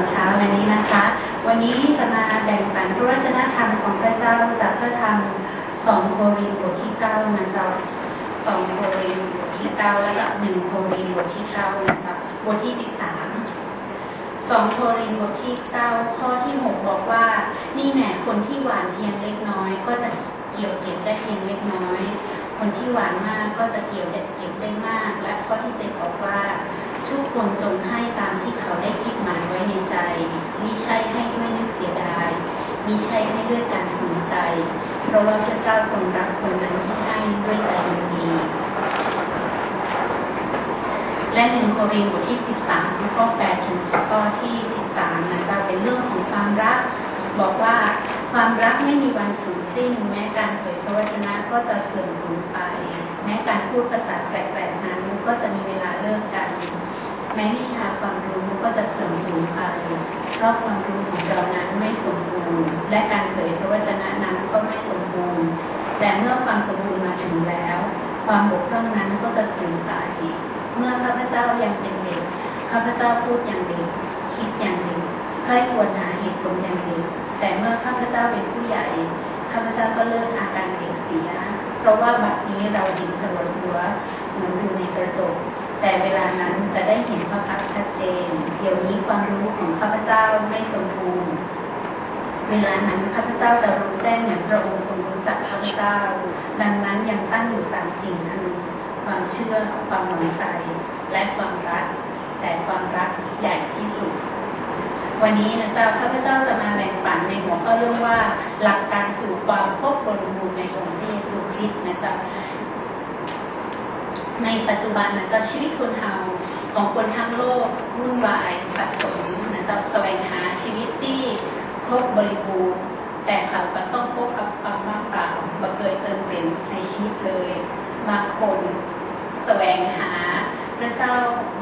อนเช้าวันนี้นะคะ วันนี้จะมาแบ่งปันพระวจนะธรรมของพระเจ้าจากพระธรรมสองโครินธ์บทที่เก้านะเจ้าสองโครินธ์บทที่เก้าและก็หนึ่งโครินธ์บทที่เก้านะเจ้าบทที่สิบสามสองโครินธ์บทที่เก้าข้อที่หกบอกว่า นี่แน่คนที่หวานเพียงเล็กน้อย ก็จะเกี่ยวเก็บได้เพียงเล็กน้อย คนที่หวานมากก็จะเกี่ยวเก็บได้มาก และข้อที่เจ็ดบอกว่าทุกคนจงให้ตามที่เขาได้คิดหมายไว้ในใจมิใช่ให้ด้วยนึกเสียดาย มิใช่ให้ด้วยการฝืนใจ เพราะว่าพระเจ้าทรงรักคนนั้นที่ให้ด้วยใจดีและหนึ่งโครินธ์บทที่ 13 ข้อ 8 ถึงข้อที่ 13นะจะเป็นเรื่องของความรัก บอกว่าความรักไม่มีวันสูญสิ้น แม้การเผยพระวจนะก็จะเสื่อมสูญไป แม้การพูดภาษาแปลกๆนั้นก็จะมีเวลาเลิกกัน แม้วิชาความรู้ก็จะเสื่อม เพราะความรู้ของเรานั้นไม่สมบูรณ์ และการเผยพระวจนะนั้นก็ไม่สมบูรณ์ แต่เมื่อความสมบูรณ์มาถึงแล้ว ความบกพร่องนั้นก็จะสูญไปเมื่อข้าพเจ้ายังเป็นเด็กข้าพเจ้าพูดอย่างเด็กคิดอย่างเด็กใครควรหาเหตุผลอย่างเด็กแต่เมื่อข้าพเจ้าเป็นผู้ใหญ่ข้าพเจ้าก็เลิกอาการเด็กเสีย เพราะว่าบัดนี้เราเห็นสลัวสัวเหมือนดูในกระจก แต่เวลานั้นจะได้เห็นพระพักชัดเจน เดี๋ยวนี้ความรู้ของข้าพเจ้าไม่สมบูรณ์ เวลานั้นข้าพเจ้าจะรู้แจ้งเหมือนพระองค์ทรงรู้จักข้าพเจ้า ดังนั้นยังตั้งอยู่สามสิ่งนั้นความเชื่อ ความหวังใจ และความรัก แต่ความรักใหญ่ที่สุด วันนี้นะเจ้าข้าพเจ้าจะมาแบ่งปันในหัวข้อเรื่องว่า หลักการสู่ความครบบริบูรณ์ในองค์พระเยซูคริสต์นะเจ้า ในปัจจุบันนะเจ้าชีวิตคนเฮาของคนทั้งโลกวุ่นวายสับสนนะเจ้าแสวงหาชีวิตที่ครบบริบูรณ์แต่เขาก็ต้องพบกับความว่างเปล่าบังเกิดเติมเต็มในชีวิตเลยบางคนแสวงหาพระเจ้า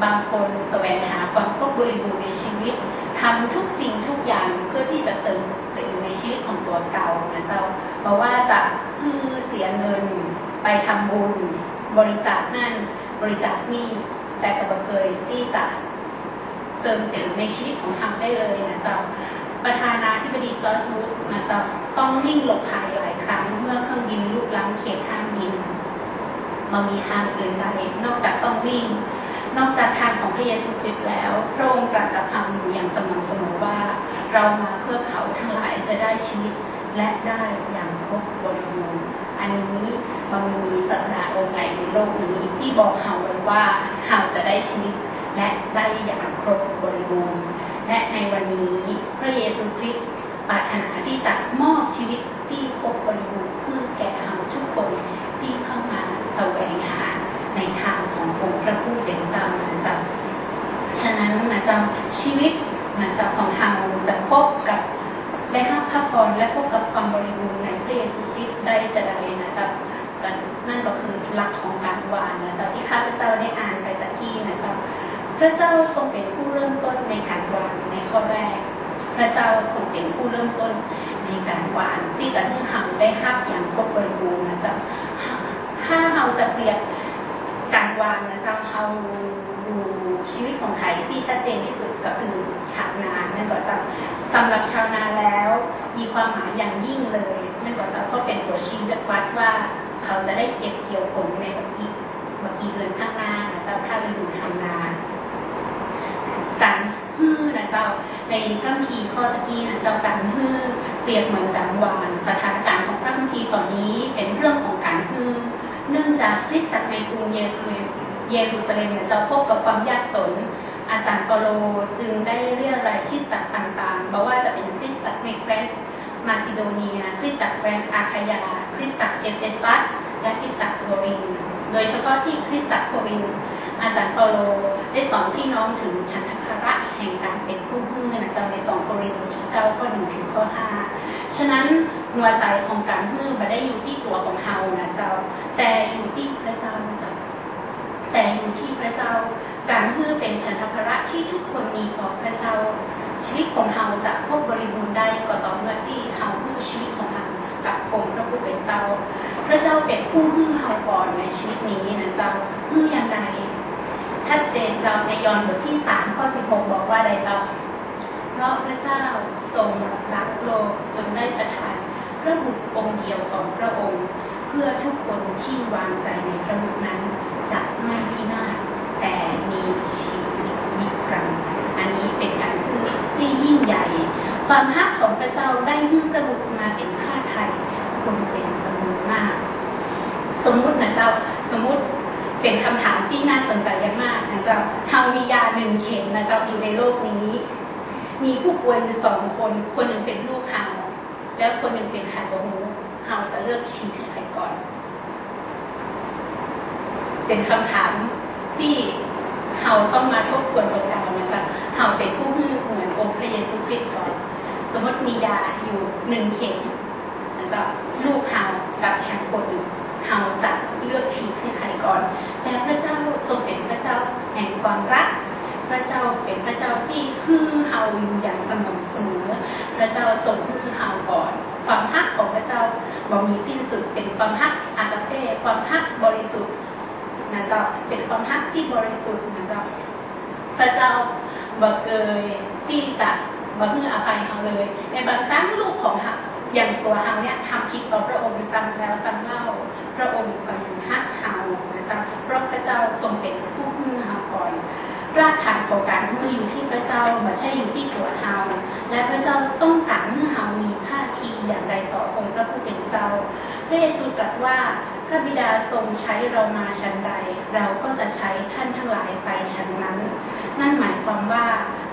บางคนแสวงหาความครบบริบูรณ์ในชีวิตทำทุกสิ่งทุกอย่างเพื่อที่จะเติมเต็มในชีวิตของตัวเก่านะเจ้าเพราะว่าจะคือเสียเงินไปทำบุญ บริจาคนั่นบริจาคนี่แต่กระเคยที่จะเติมเต็มในชีวิตของทำได้เลยนะเจ้าประธานาธิบดีจอร์จบุชนะเจ้าต้องวิ่งหลบภัยหลายครั้ง เมื่อเครื่องบินลุกล้ำเขตห้ามบินมันมีทางอื่นใดนอกจากต้องวิ่ง นอกจากทางของพระเยซูคริสต์แล้วพระองค์ตรัสกับคำอยู่อย่างสม่ำเสมอว่า เรามาเพื่อเขาทั้งหลายจะได้ชีวิตและได้อย่างครบบริบูรณ์ อันนี้มันมีศาสนาองค์ไหนในโลกนี้ที่บอกเราไว้ว่าเราจะได้ชีวิตและได้อย่างครบบริบูรณ์ และในวันนี้พระเยซูคริสต์ปรารถนาที่จะมอบชีวิตที่ครบบริบูรณ์เพื่อแก่เราทุกคนที่เข้ามาแสวงหาในทางขององค์พระผู้เป็นเจ้านะจ๊ะฉะนั้นนะจ๊ะชีวิตนะจ๊ะของเราจะพบกับได้รับพระพรและพบกับความบริบูรณ์ในพระเยซูคริสต์ ได้จะได้นะจ๊ะกันนั่นก็คือหลักของการวานนะจ๊ะที่ข้าพเจ้าได้อ่านไปตะกี้นะจ๊ะพระเจ้าทรงเป็นผู้เริ่มต้นในการวานในข้อแรก พระเจ้าทรงเป็นผู้เริ่มต้นในการวานที่จะให้เราได้รับอย่างครบบริบูรณ์นะจ๊ะถ้าเราจะเปรียบการวานนะจ๊ะเราดูชีวิตของไทยที่ชัดเจนที่สุดก็คือชาวนานั่นก็จะสำหรับชาวนาแล้ว มีความหมายอย่างยิ่งเลย นั่นก็จะเพราะเป็นตัวชี้วัดว่าเขาจะได้เก็บเกี่ยวผลในบักกี้บักกี้เดือนข้างหน้านะเจ๊ะถ้าฤดูทำนาการฮื้อนะเจ้าในพระคีข้อตะกี้นะเจ้าการฮื้อเปรียบเหมือนการวานสถานการณ์ของพระคีตอนนี้เป็นเรื่องของการฮื้อเนื่องจากคริสตจักในกรุงเยรูซาเล็มเยรูซาเล็มจะพบกับความยากจน อาจารย์ปโลจึงได้เรียกรายคริสตจักรต่างๆบอกว่าจะเป็นคริสตจักในแครส มาซิโดเนีย คริสตจักรแวนอาคายา คริสตจักรเอเฟซัสและคริสตจักรโครินโดยเฉพาะที่คริสตจักรโครินอาจารย์เปาโลได้สอนที่น้องถึงฉันทภาระแห่งการเป็นผู้ฮื้อนจ๊ะในสองโครินธ์ที่เก้าข้อหนึ่งถึงข้อห้าฉะนั้นหัวใจของการฮื้อไม่ได้อยู่ที่ตัวของเฮานะเจ้า แต่อยู่ที่พระเจ้านะจ๊ะแต่อยู่ที่พระเจ้าการฮื้อเป็นฉันทภาระที่ทุกคนมีต่อพระเจ้าชีวิตของเฮาจะครบ พระเจ้าเป็นผู้ฮื้อเฮาก่อนในชีวิตนี้นะเจ้าฮื้ออย่างไรชัดเจนเจ้าในยอห์นบทที่3ข้อ16บอกว่าใดเจ้าเพราะพระเจ้าทรงรักโลกจนได้ประทานพระบุตรองค์เดียวของพระองค์ เพื่อทุกคนที่วางใจในพระบุตรนั้นจะไม่พินาศแต่มีชีวิตนิรันดร์อันนี้เป็นการพูดที่ยิ่งใหญ่ ความฮักของพระเจ้าได้ยื่นพระบุตรมาเป็นค่าไทยคนเป็นจำนวนมาก สมมุตินะเจ้าสมมุติ เป็นคำถามที่น่าสนใจมากนะเจ้าเฮามียาหนึ่งเข็มนะเจ้าอยู่ในโลกนี้ มีผู้ป่วยอยู่สองคน คนหนึ่งเป็นลูกเฮาแล้วคนหนึ่งเป็นไข่บะฮูเฮาจะเลือกชี้ใครก่อน เป็นคำถามที่เฮาต้องมาทบทวนตรงกันนะจ๊ะเฮาเป็นผู้ฮือเหมือนองค์พระเยซูคริสต์ก่อน สมมติมียาอยู่หนึ่งเข็มนะจ๊ะลูกเฮากับแทนคนหนึ่งเฮาจะเลือกชี้ให้ใครก่อน แต่พระเจ้าทรงเป็นพระเจ้าแห่งความรัก พระเจ้าเป็นพระเจ้าที่ฮือเฮาอยู่อย่างสม่ำเสมอ พระเจ้าทรงฮือเฮาก่อน ความฮักของพระเจ้าบ่มีสิ้นสุดเป็นความฮักอากาเฟ่ความฮักบริสุทธิ์นะเจ้าเป็นความฮักที่บริสุทธิ์นะเจ้าพระเจ้าบอกเกยที่จะบ่ฮืออภัยเฮาเลย ในบางครั้งลูกของอย่างตัวเฮาเนี่ยทำผิดต่อพระองค์ซ้ำแล้วซ้ำเล่า พระองค์ก็ยังฮักเฮานะเจ้าเพราะพระเจ้าทรงเป็นผู้ฮือเฮาก่อนรากฐานของการฮืออยู่ที่าไม่ใช่อยู่ที่ตัวเฮาและพระเจ้าต้องการเฮามีท่าทีอย่างใดต่อองค์พระผู้เป็นเจ้าพระเยซูตรัสว่าพระบิดาทรงใช้เรามาชั้นใด เราก็จะใช้ท่านทั้งหลายไปชั้นนั้น นั่นหมายความว่า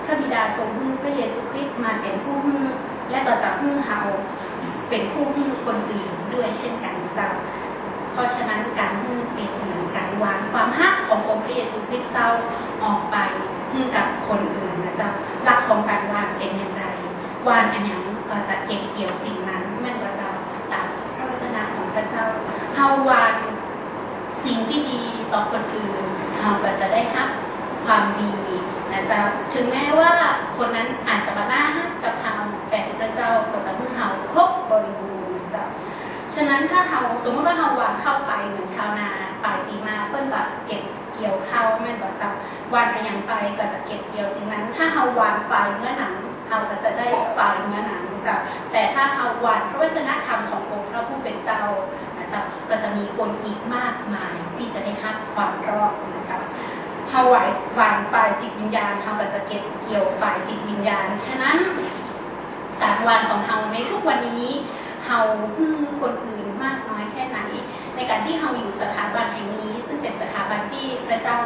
พระบิดาทรงฮือพระเยซูคริสต์มาเป็นผู้ฮือและก็จะฮือเฮาเป็นผู้ฮือคนอื่นด้วยเช่นกันเจ้าเพราะฉะนั้นการฮือเปรียบเสมือนการวางความฮักขององค์พระเยซูคริสต์เจ้าออกไปือกับคนอื่นนะเจ้าหลักของการวางเป็นอย่างไรวานอันยังก็จะเก็บเกี่ยวสิ่งนั้นม่นก็จะตามพระวจนะของพระเจ้าเฮาวานสิ่งที่ดีต่อคนอื่นเฮาก็จะได้รับความดีนะเจ้าถึงแม้ว่าคนนั้นอาจจะมาหน้าฮักกับเฮาแต่พระเจ้าก็จะให้เฮาครบบริบูรณ์นะเจ้าฉะนั้นถ้าเฮาสมมติว่าเฮาวานเข้าไปเหมือนชาวนาปลายปีมาเพิ่นก็เก็บ เกี่ยวข้าวแม่นก็จะวานอันยังไปก็จะเก็บเกี่ยวสิ่งนั้น ถ้าเฮาวานไฟเนื้อหนังเราก็จะได้ฝ่ายเนื้อหนังจ้ะแต่ถ้าเอาวันพระวจนะธรรมขององค์พระผู้เป็นเจ้านะจ๊ะก็จะมีคนอีกมากมายที่จะได้รับความรอดนะจ๊ะถวายวานฝ่ายจิตวิญญาณเราก็จะเก็บเกี่ยวฝ่ายจิตวิญญาณ ฉะนั้นการวันของเราในทุกวันนี้เราคือคนอื่นมากน้อยแค่ไหน ในการที่เราอยู่สถาบันแห่งนี้ ซึ่งเป็นสถาบันที่พระเจ้า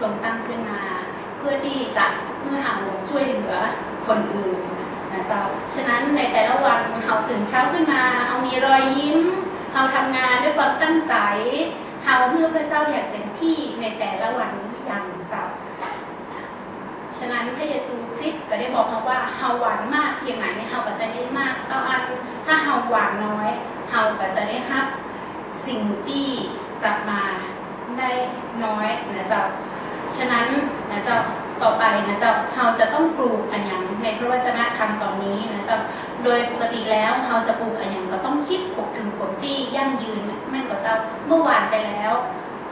ทรงตั้งขึ้นมา เพื่อที่จะเพื่อเราช่วยเหลือคนอื่นนะเจ้าฉะนั้นในแต่ละวันเราตื่นเช้าขึ้นมาเรามีรอยยิ้มเราทำงานด้วยความตั้งใจเราเพื่อพระเจ้าอยางเต็มที่ในแต่ละวันอย่างเจ้าฉะนั้นพระเยซูคริสต์ก็ได้บอกเราว่าเฮาหวานมากเพียงไหนเฮาก็จะได้มากเอาอันถ้าเฮาหวานน้อยเฮาก็จะได้รับ สิ่งที่กลับมาได้น้อยนะเจ้า ฉะนั้นนะเจ้าต่อไปนะเจ้าเราจะต้องปลูกอันยังในพระวจนะธรรมตอนนี้นะเจ้า โดยปกติแล้วเราจะปลูกอันยังก็ต้องคิดผกถึงผลที่ยั่งยืนแม่กว่าเจ้าเมื่อวานไปแล้ว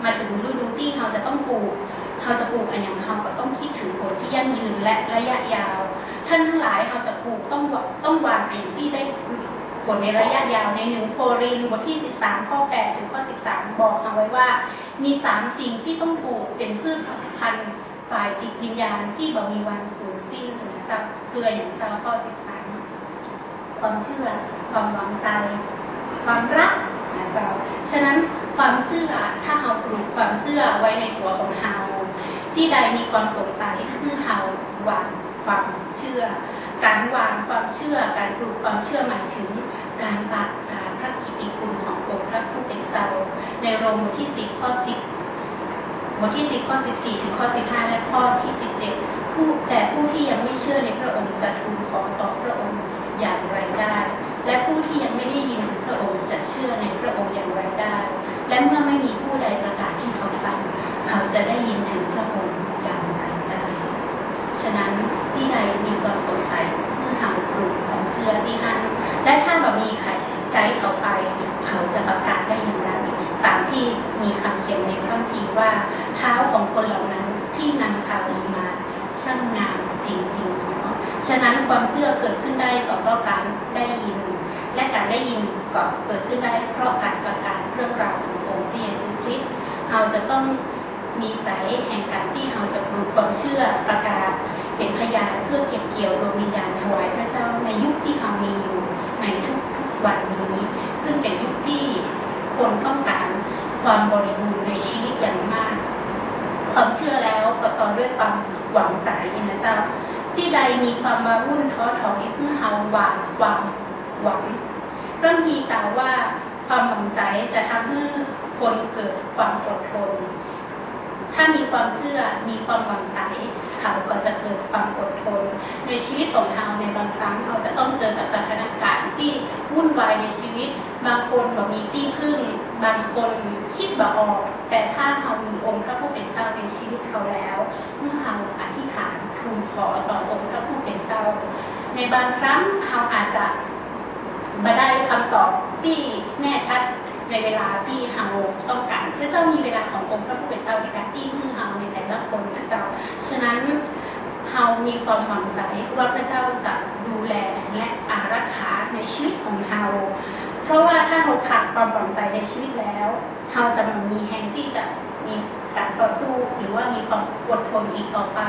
มาถึงฤดูที่เราจะต้องปลูกเราจะปลูกอันยังเราก็ต้องคิดถึงผลที่ยั่งยืนและระยะยาว ท่านทั้งหลายเราจะปลูกต้องต้องวางอันยังที่ได้ ลในระยะยาวในหนึ่งโครินบทที่ 13 ข้อ8ถึงข้อ 13 บอกเอาไว้ว่า มีสามสิ่งที่ต้องปลูกเป็นพืชพันธุ์ฝ่ายจิตวิญญาณที่บ่มีวันสูญสิ้นจะคืออย่างเจ้าข้อ 13 ความเชื่อ ความหวังใจ ความรักนะเจ้าฉะนั้นความเชื่อถ้าเราปลูกความเชื่อไว้ในตัวของเราที่ใดมีความสงสัยคือเราวางความเชื่อ การวางความเชื่อ การปลูกความเชื่อหมายถึง การปากกาพระกิตติคุณขององค์พระผู้เป็นเจ้าในรมบทที่10ข้อ10บทที่10ข้อ14ถึงข้อ15และข้อที่17ผู้แต่ผู้ที่ยังไม่เชื่อในพระองค์จะทูลขอต่อพระองค์อย่างไรได้ และผู้ที่ยังไม่ได้ยินพระองค์จะเชื่อในพระองค์อย่างไรได้ และเมื่อไม่มีผู้ใดประกาศให้เขาฟัง เขาจะได้ยินถึงพระองค์อย่างไรได้ ฉะนั้นที่ใดมีความสงสัยเมื่อทำปลูกความเชื่อที่นั้น และถ้าแบบมีใครใช้เขาไป เขาจะประกาศได้อย่างไรตามที่มีคำเขียนในพระคัมภีร์ว่าเท้าของคนเหล่านั้นที่นำข่าวดีมาช่างงามจริงๆเนาะ ฉะนั้นความเชื่อเกิดขึ้นได้ก็เพราะการได้ยิน และการได้ ยินก็เกิดขึ้นได้เพราะการประกาศเรื่องราวขององค์พระเยซูคริสต์เราจะต้องมีใจแห่งการที่เราจะปลูกความเชื่อประกาศเป็นพยานเพื่อเก็บเกี่ยวดวงวิญญาณถวายพระเจ้าในยุคที่เรามีอยู่ในทุกวันนี้ ซึ่งเป็นยุคที่คนต้องการความบริบูรณ์ในชีวิตอย่างมาก ความเชื่อแล้วก็ต่อด้วยความหวังใจนะเจ้าที่ใดมีความมาวุ่นท้อถอยเพื่อเฮาหวานความหวัง พระพีกล่าวว่าความหวังใจจะทำให้คนเกิดความอดทน ถ้ามีความเชื่อมีความหวังใจเขาก็จะเกิดความอดทน ในชีวิตของเราในบางครั้งเราจะต้องเจอกับสถานการณ์ที่วุ่นวายในชีวิต บางคนบอมีที่พึ่ง บางคนคิดบ่ออก แต่ถ้าเรามีองค์พระผู้เป็นเจ้าในชีวิตเขาแล้ว เมื่อเราอธิษฐานทูลขอต่อองค์พระผู้เป็นเจ้า ในบางครั้งเราอาจจะ มาได้คำตอบที่แน่ชัดในเวลาที่เราต้องการพระเจ้ามีเวลาขององค์พระผู้เป็นเจ้าในการที่พึ่งเราในแต่ละคนนะเจ้าฉะนั้นเรามีความหวังใจว่าพระเจ้าจะดูแลและอารักขาในชีวิตของเราเพราะว่าถ้าเราขาดความหวังใจในชีวิตแล้วเราจะมีแห่งที่จะมีการต่อสู้หรือว่ามีความอดทนอีกต่อไป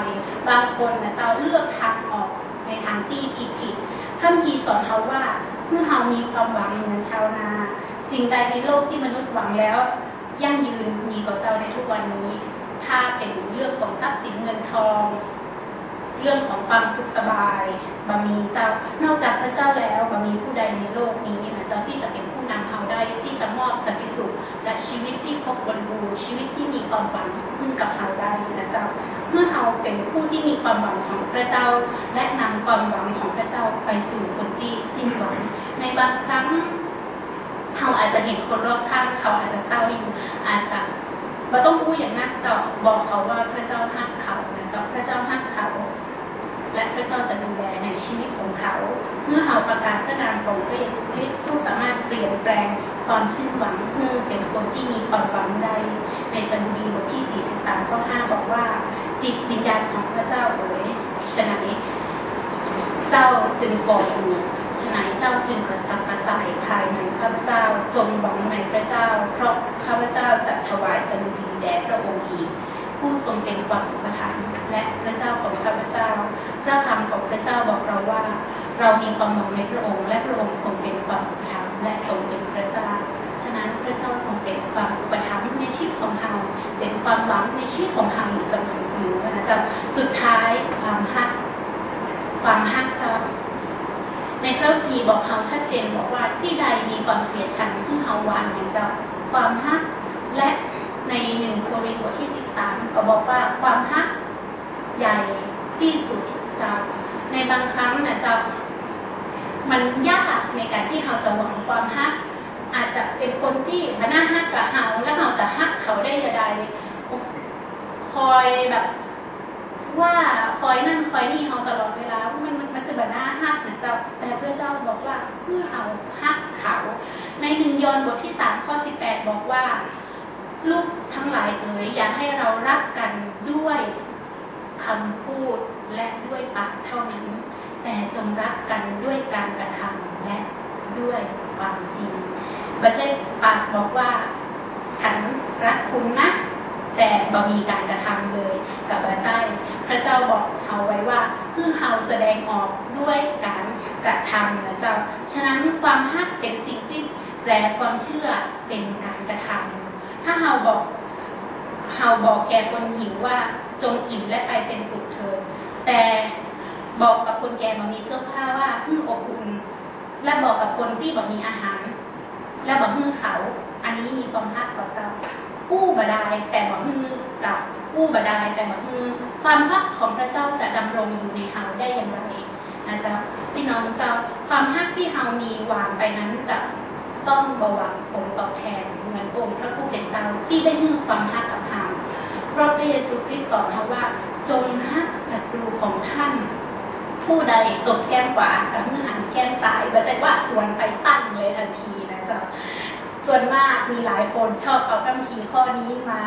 บางคนนะเจ้าเลือกทางออกในทางที่ผิดๆท่านพีสอนเขาว่า เมื่อเรามีความหวังเหมือนชาวนา สิ่งใดในโลกที่มนุษย์หวังแล้ว ยั่งยืนมีกับเจ้าในทุกวันนี้ ถ้าเป็นเรื่องของทรัพย์สินเงินทอง เรื่องของความสุขสบายบะมีเจ้านอกจากพระเจ้าแล้วบะมีผู้ใด วิตที่ครบบริบูรณ์ชีวิตที่มีความหวังพึ่งกับเราได้นะเจ้าเมื่อเราเป็นผู้ที่มีความหวังของพระเจ้า และนำความหวังของพระเจ้าไปสู่คนที่สิ้นหวัง ในบางครั้งเราอาจจะเห็นคนรอบข้างเขาอาจจะเศร้าอยู่อาจจะเราต้องพูดอย่างนั้นต่อบอกเขาว่าพระเจ้าฮักเขานะเจ้าพระเจ้าฮักเขา และพระเจ้าจะดูแลในชีวิตของเขา เมื่อเราประกาศพระนามของพระเยซูคริสต์ผู้สามารถเปลี่ยนแปลงความสิ้นหวังเพื่อเป็นคนที่มีความหวังได้ในสดุดีบทที่ 43 ข้อ 5 บอกว่า จิตวิญญาณของพระเจ้าเอ๋ยฉะนั้นเจ้าจึงก่ออยู่ฉะนั้นเจ้าจึงกระสับกระส่ายภายในข้าพเจ้าจงหวังในพระเจ้า เพราะข้าพเจ้าจะถวายสดุดีแด่พระองค์อีกผู้ทรงเป็นความอุปถัมภ์และพระเจ้าของข้าพเจ้า พระคำของพระเจ้าบอกเราว่า เรามีความหวังในพระองค์และพระองค์ทรงเป็นความอุปถัมภ์และทรงเป็นพระเจ้า ฉะนั้นพระเจ้าทรงเป็นความอุปถัมภ์ในชีวิตของเราเป็นความหวังในชีวิตของเราอยู่เสมอเสมอนะจ๊ะสุดท้ายความฮักความฮักจะในพระพีบอกเขาชัดเจนบอกว่าที่ใดมีความเกลียดชังที่เขาวางอย่างจ้าความฮักและในหนึ่งโครินธ์บทที่สิบสามก็บอกว่าความฮักใหญ่ที่สุด จ้าในบางครั้งนะเจ้ามันยากในการที่เขาจะหวังความฮัก อาจจะเป็นคนที่พน้าฮักกับเขาแล้วเราจะฮักเขาได้ยังไงคอยแบบว่าคอยนั่นคอยนี่เขาตลอดเวลา มันมันมันจะแบบน้าฮักนะเจ้าแต่พระเจ้าบอกว่าเพื่อเอาฮักเขา ในหนึ่งยอนบทที่สามข้อสิบแปดบอกว่า ลูกทั้งหลายเอ๋ยอยากให้เรารักกันด้วยคำพูด และด้วยปากเท่านั้น แต่จงรักกันด้วยการกระทำและด้วยความจริงประเทศปากบอกว่า ฉันรักคุณนะ แต่บ่มีการกระทำเลยกับพระเจ้าพระเจ้าบอกเขาไว้ว่าเพื่อเขาแสดงออกด้วยการกระทำนะเจ้า ฉะนั้นความฮักเป็นสิ่งที่แปลความเชื่อเป็นการกระทำถ้าเราบอกเราบอกแก่คนหิวว่าจงอิ่มและไปเป็นสุขเธอ แต่บอกกับคนแก่มามีเสื้อผ้าว่าเพิ่งอบอุ่นและบอกกับคนที่บอกมีอาหาร และบอกมือเขา อันนี้มีความฮักกับเจ้าผู้บดายแต่บอกมือจับผู้บดายแต่บอกมือความฮักของพระเจ้าจะดำรงอยู่ในเฮาได้อย่างไรนะจ๊ะพี่น้องเจ้าความฮักที่เฮามีวางไปนั้นจะต้องบวังผลตอบแทนเหมือนองค์พระผู้เป็นเจ้าที่ได้ให้ความฮักกับเฮาเพราะพระเยซูคริสต์สอนเราว่าจงฮัก ศัตรูของท่าน ผู้ใดตบแก้มขวากับมือหันแก้มซ้ายบัจจัยว่าสวนไปตั้งเลยทันทีนะจ๊ะส่วนมากมีหลายคนชอบเอาคำทีข้อนี้มา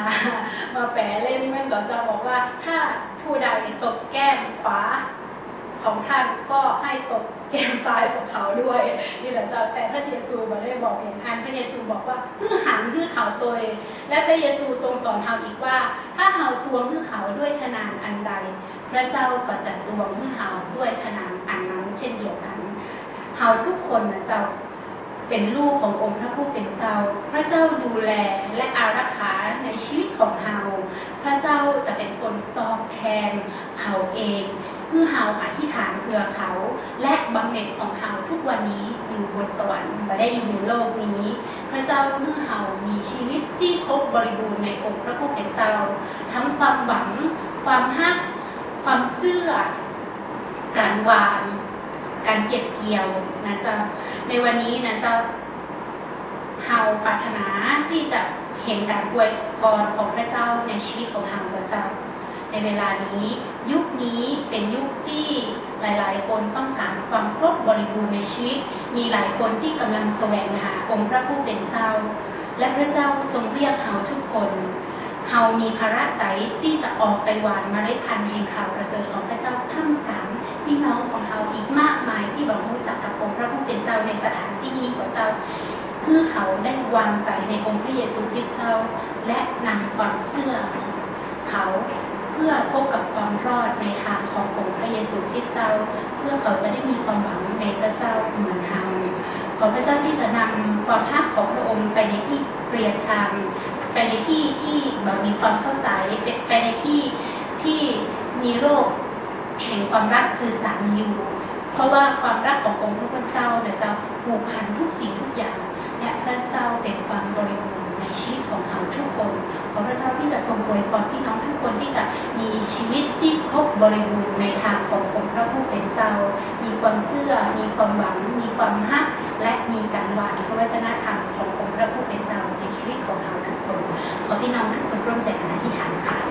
มาแปลเล่นเมื่อก่อนจะบอกว่า ถ้าผู้ใดตบแก้มขวาของท่านก็ให้ตกแก้มซ้ายของเขาด้วยนี่แหละจ้าแต่พระเยซูบอกได้บอกเห็นอันพระเยซูบอกว่าเพื่อหันเพื่อเขาตัวเองและพระเยซูทรงสอนเราอีกว่า ถ้าเราทวงเพื่อเขาด้วยขนานอันใด ระเจ้าก็จะทวงเพื่อเราด้วยขนานอันนั้นเช่นเดียวกันเราทุกคนนะเจ้าเป็นลูกขององค์พระผู้เป็นเจ้า พระเจ้าดูแลและอารักขาในชีวิตของเราพระเจ้าจะเป็นคนตอบแทนเขาเองเพื่อเฮาอธิษฐานเพื่อเขา และบำเหน็จของเขาทุกวันนี้อยู่บนสวรรค์ม่ได้อยู่ในโลกนี้ พระเจ้าเพื่อเฮามีชีวิตที่ครบบริบูรณ์ในองค์พระผู้เป็นเจ้า ทั้งความหวัง ความฮัก ความเชื่อ การวาง การเก็บเกี่ยวนะเจ้าในวันนี้นะเจ้าเฮาปรารถนาที่จะเห็นการอวยพรของพระเจ้าในชีวิตของเฮาพระเจ้า ในเวลานี้ ยุคนี้เป็นยุคที่หลาย ๆ คนต้องการความครบบริบูรณ์ในชีวิต มีหลายคนที่กำลังแสวงหาองค์พระผู้เป็นเจ้า และพระเจ้าทรงเรียกเฮาทุกคน เฮามีภาระใจที่จะออกไปหวานเมล็ดพันธุ์แห่งข่าวประเสริฐของพระเจ้าท่ามกลางพี่น้องของเราอีกมากมายที่บอกรู้จักกับองค์พระผู้เป็นเจ้าในสถานที่นี้ของเจ้าเพื่อเขาได้วางใจในองค์พระเยซูคริสต์เจ้า และนำความเชื่อของเขาเพื่อพบกับความรอดในทางขององค์พระเยซูคริสต์เจ้า เพื่อเขาจะได้มีความหวังในพระเจ้าเหมือนเราขอพระเจ้าที่จะนำความภาคของพระองค์ไปในที่เปลี่ยนชัง ไปในที่ที่แบบมีความเข้าใจไปในที่ที่มีโรคแห่งความรักจืดจางอยู่ เพราะว่าความรักขององค์พระผู้เป็นเจ้าเนี่ยจะผูกพันทุกสิ่งทุกอย่าง และพระเจ้าเป็นความบริบูรณ์ในชีวิตของเราทุกคนขอพระเจ้าที่จะทรงอวยพรพี่น้องทุกคนที่จะมีชีวิตที่ครบบริบูรณ์ในทางขององค์พระผู้เป็นเจ้า มีความเชื่อ มีความหวัง มีความฮักและมีการหวางพระวจนะธรรมขององค์พระผู้เป็นเจ้า พี่น้องทุกคนร่วมใจกันอธิษฐานค่ะ